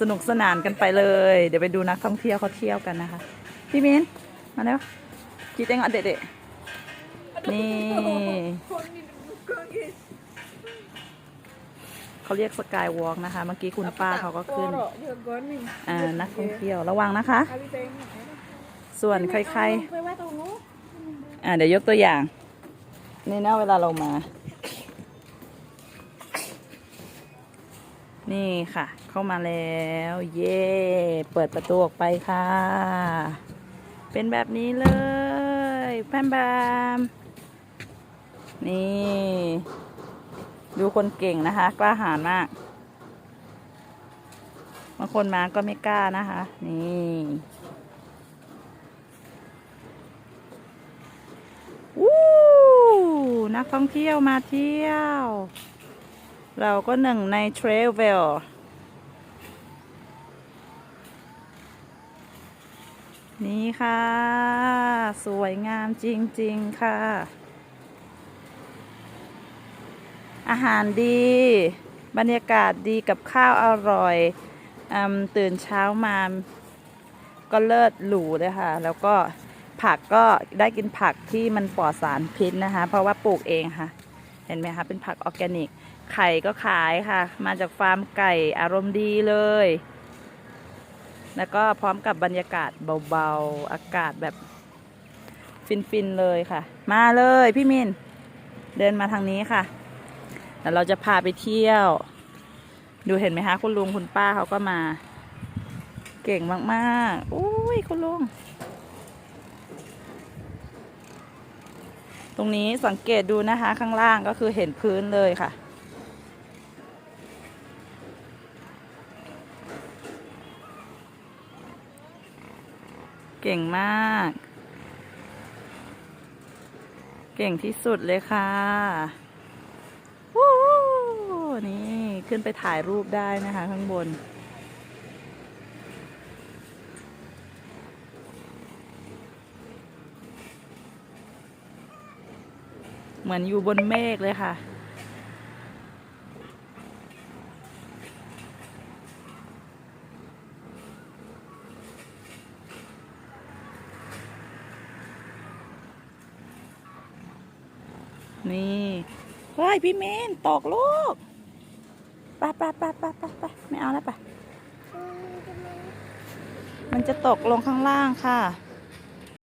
สนุกสนานกันไปเลย เดี๋ยวไปดูนักท่องเที่ยวเขาเที่ยวกันนะคะ พี่มินมาแล้วจีเต็งอะเด็ดๆนี่เขาเรียกสกายวอล์กนะคะ เมื่อกี้คุณป้าเขาก็ขึ้นอ่านักท่องเที่ยวระวังนะคะ ส่วนใครๆอ่าเดี๋ยวยกตัวอย่างนี่นะเวลาเรามา นี่ค่ะ เข้ามาแล้ว เย่เปิดประตูออกไปค่ะ เป็นแบบนี้เลยแพมแบมนี่ ดูคนเก่งนะคะ กล้าหาญมากบางคนมาก็ไม่กล้านะคะ นี่วู้นักท่องเที่ยวมาเที่ยว เราก็หนึ่งในเทรลเวลนี่ค่ะ สวยงามจริง ๆ ค่ะ อาหารดี บรรยากาศดีกับข้าวอร่อยอตื่นเช้ามา ก็เลิศหรูเลยค่ะ แล้วก็ผักก็ได้กินผักที่มันปลอดสารพิษนะคะ เพราะว่าปลูกเองค่ะ เห็นไหมคะ เป็นผักออร์แกนิกไข่ก็ขายค่ะ มาจากฟาร์มไก่อารมณ์ดีเลย แล้วก็พร้อมกับบรรยากาศเบาๆ อากาศแบบ ฟิน ๆ เลยค่ะ มาเลยพี่มิน เดินมาทางนี้ค่ะแล้วเราจะพาไปเที่ยว ดูเห็นไหมคะ คุณลุงคุณป้าเขาก็มา เก่งมากๆอุ้ยคุณลุงตรงนี้สังเกตดูนะคะข้างล่างก็คือเห็นพื้นเลยค่ะ เก่งมาก เก่งที่สุดเลยค่ะวู้นี่ขึ้นไปถ่ายรูปได้นะคะข้างบน เหมือนอยู่บนเมฆเลยค่ะ นี่ว้ายพี่เมนตกลูกไปไปไปไปไปไปไม่เอาแล้วไปมันจะตกลงข้างล่างค่ะ